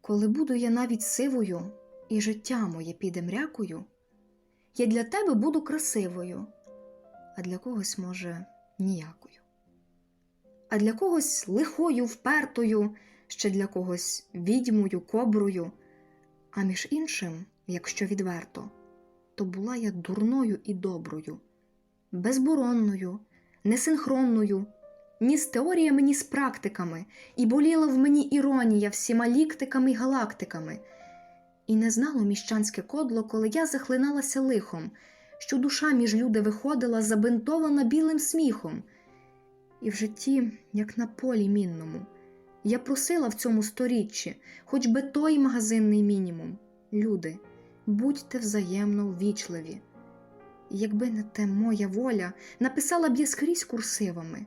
Коли буду я навіть сивою, і життя моє піде мрякою, я для тебе буду красивою, а для когось, може, ніякою. А для когось лихою, впертою, ще для когось відьмою, коброю, а між іншим, якщо відверто, то була я дурною і доброю, безборонною, несинхронною, ні з теоріями, ні з практиками, і боліла в мені іронія всіма ліктиками й галактиками. І не знало міщанське кодло, коли я захлиналася лихом, що душа між люди виходила забинтована білим сміхом. І в житті, як на полі мінному, я просила в цьому сторіччі, хоч би той магазинний мінімум. Люди, будьте взаємно ввічливі. Якби не те моя воля, написала б я скрізь курсивами.